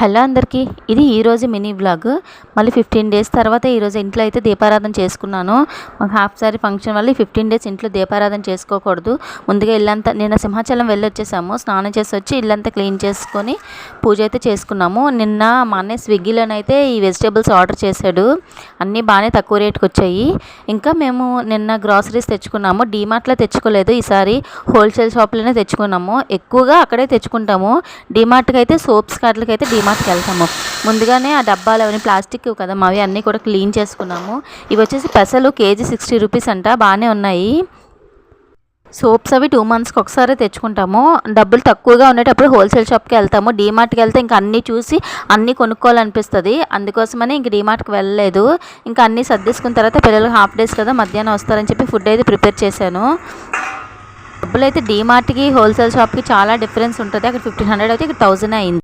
Hello అందరికీ ఇది ఈరోజు మినీ బ్లాగ్ మళ్ళీ ఫిఫ్టీన్ డేస్ తర్వాత ఈరోజు ఇంట్లో అయితే దీపారాధన చేసుకున్నాను. మాకు హాఫ్ సారీ ఫంక్షన్ వల్ల ఫిఫ్టీన్ డేస్ ఇంట్లో దీపారాధన చేసుకోకూడదు. ముందుగా ఇల్లంతా నిన్న సింహాచలం వెళ్ళి వచ్చేసాము స్నానం చేసి వచ్చి ఇల్లంతా క్లీన్ చేసుకొని పూజ అయితే చేసుకున్నాము. నిన్న మా అన్నయ్య స్విగ్గీలోనైతే ఈ వెజిటేబుల్స్ ఆర్డర్ చేశాడు. అన్నీ బాగానే తక్కువ రేట్కి వచ్చాయి. ఇంకా మేము నిన్న గ్రాసరీస్ తెచ్చుకున్నాము. డీమార్ట్లో తెచ్చుకోలేదు. ఈసారి హోల్సేల్ షాప్లోనే తెచ్చుకున్నాము. ఎక్కువగా అక్కడే తెచ్చుకుంటాము. డీమార్ట్కి అయితే సోప్స్ కార్ట్లకి అయితే మార్ట్కి వెళ్తాము. ముందుగానే ఆ డబ్బాలు అవన్నీ ప్లాస్టిక్ కదా మావి అన్నీ కూడా క్లీన్ చేసుకున్నాము. ఇవి వచ్చేసి పెసలు కేజీ సిక్స్టీ రూపీస్ అంట బాగానే ఉన్నాయి. సోప్స్ అవి టూ మంత్స్కి ఒకసారి తెచ్చుకుంటాము. డబ్బులు తక్కువగా ఉండేటప్పుడు హోల్సేల్ షాప్కి వెళ్తాము. డీమార్ట్కి వెళ్తే ఇంకా అన్నీ చూసి అన్నీ కొనుక్కోవాలనిపిస్తుంది. అందుకోసమని ఇంక డీమార్ట్కి వెళ్ళలేదు. ఇంకా అన్నీ సర్దేసుకున్న తర్వాత పిల్లలు హాఫ్ డేస్ కదా మధ్యాహ్నం వస్తారని చెప్పి ఫుడ్ అయితే ప్రిపేర్ చేశాను. డబ్బులు అయితే డీమార్ట్కి హోల్సేల్ షాప్కి చాలా డిఫరెన్స్ ఉంటుంది. అక్కడ ఫిఫ్టీన్ హండ్రెడ్ అయితే ఇక్కడ థౌజండ్ అయింది.